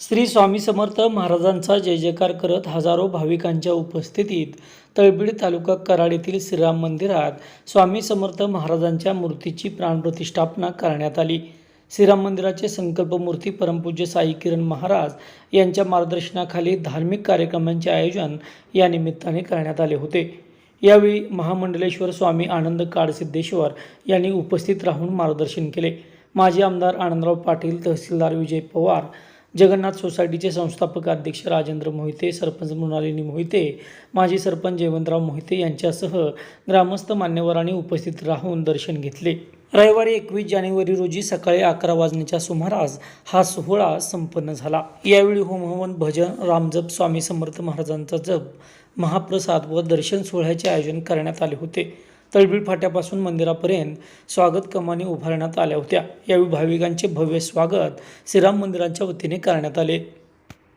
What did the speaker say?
श्री स्वामी समर्थ महाराजांचा जय जयकार करत हजारो भाविकांच्या उपस्थितीत तळबीड तालुका कराड येथील श्रीराम मंदिरात स्वामी समर्थ महाराजांच्या मूर्तीची प्राणप्रतिष्ठापना करण्यात आली. श्रीराम मंदिराचे संकल्पमूर्ती परमपूज्य साई किरण महाराज यांच्या मार्गदर्शनाखाली धार्मिक कार्यक्रमांचे आयोजन या निमित्ताने करण्यात आले होते. यावेळी महामंडलेश्वर स्वामी आनंद काडसिद्धेश्वर यांनी उपस्थित राहून मार्गदर्शन केले. माजी आमदार आनंदराव पाटील तहसीलदार विजय पवार जगन्नाथ सोसायटीचे संस्थापक अध्यक्ष राजेंद्र मोहिते सरपंच मृणालिनी मोहिते माजी सरपंच जयवंतराव मोहिते यांच्यासह ग्रामस्थ मान्यवरांनी उपस्थित राहून दर्शन घेतले. रविवारी एकवीस जानेवारी रोजी सकाळी अकरा वाजण्याच्या सुमारास हा सोहळा संपन्न झाला. यावेळी होमहवन भजन रामजप स्वामी समर्थ महाराजांचा जप महाप्रसाद व दर्शन सोहळ्याचे आयोजन करण्यात आले होते. तळबीड फाट्यापासून मंदिरापर्यंत स्वागत कमानी उभारण्यात आल्या होत्या. यावेळी भाविकांचे भव्य स्वागत श्रीराम मंदिरांच्या वतीने करण्यात आले.